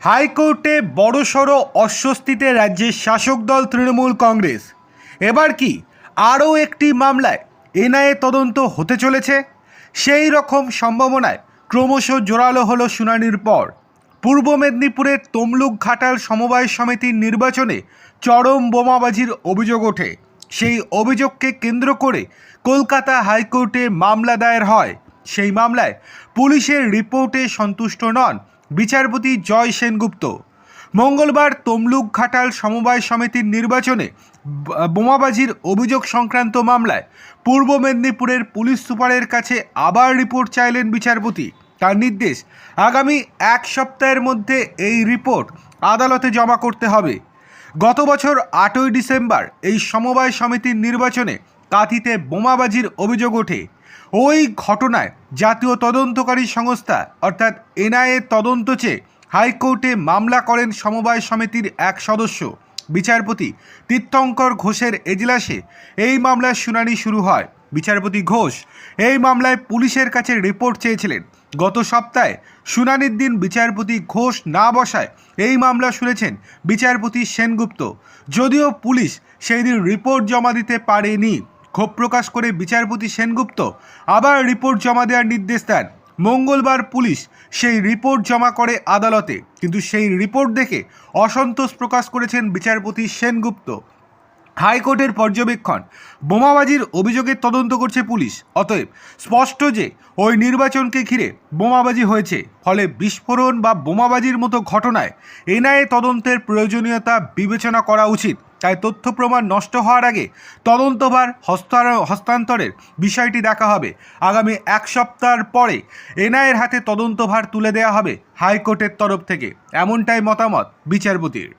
হাইকোর্টে বড়সড় অস্বস্তিতে রাজ্যের শাসক দল তৃণমূল কংগ্রেস। এবার কি আরও একটি মামলায় এনআইএ তদন্ত হতে চলেছে? সেই রকম সম্ভাবনায় ক্রমশ জোরালো হলো শুনানির পর। পূর্ব মেদিনীপুরের তমলুক ঘাটাল সমবায় সমিতির নির্বাচনে চরম বোমাবাজির অভিযোগ ওঠে। সেই অভিযোগকে কেন্দ্র করে কলকাতা হাইকোর্টে মামলা দায়ের হয়। সেই মামলায় পুলিশের রিপোর্টে সন্তুষ্ট নন বিচারপতি জয় সেনগুপ্ত। মঙ্গলবার তমলুক ঘাটাল সমবায় সমিতির নির্বাচনে বোমাবাজির অভিযোগ সংক্রান্ত মামলায় পূর্ব মেদিনীপুরের পুলিশ সুপারের কাছে আবার রিপোর্ট চাইলেন বিচারপতি। তার নির্দেশ, আগামী এক সপ্তাহের মধ্যে এই রিপোর্ট আদালতে জমা করতে হবে। গত বছর আটই ডিসেম্বর এই সমবায় সমিতির নির্বাচনে কাঁথিতে বোমাবাজির অভিযোগ ওঠে। ওই ঘটনায় জাতীয় তদন্তকারী সংস্থা, অর্থাৎ এনআইএ, তদন্ত চেয়ে হাইকোর্টে মামলা করেন সমবায় সমিতির এক সদস্য। বিচারপতি তীর্থঙ্কর ঘোষের এজলাসে এই মামলার শুনানি শুরু হয়। বিচারপতি ঘোষ এই মামলায় পুলিশের কাছে রিপোর্ট চেয়েছিলেন। গত সপ্তাহে শুনানির দিন বিচারপতি ঘোষ না বসায় এই মামলা শুনেছেন বিচারপতি সেনগুপ্ত। যদিও পুলিশ সেই দিন রিপোর্ট জমা দিতে পারেনি। ক্ষোভ প্রকাশ করে বিচারপতি সেনগুপ্ত আবার রিপোর্ট জমা দেওয়ার নির্দেশ দেন। মঙ্গলবার পুলিশ সেই রিপোর্ট জমা করে আদালতে, কিন্তু সেই রিপোর্ট দেখে অসন্তোষ প্রকাশ করেছেন বিচারপতি সেনগুপ্ত। হাইকোর্টের পর্যবেক্ষণ, বোমাবাজির অভিযোগের তদন্ত করছে পুলিশ, অতএব স্পষ্ট যে ওই নির্বাচনকে ঘিরে বোমাবাজি হয়েছে, ফলে বিস্ফোরণ বা বোমাবাজির মতো ঘটনায় এনআইএ তদন্তের প্রয়োজনীয়তা বিবেচনা করা উচিত। তাই তথ্য প্রমাণ নষ্ট হওয়ার আগে তদন্তভার হস্তান্তরের বিষয়টি দেখা হবে। আগামী এক সপ্তাহ পরে এনআইএর হাতে তদন্তভার তুলে দেওয়া হবে হাইকোর্টের তরফ থেকে। এমনটাই মতামত বিচারপতির।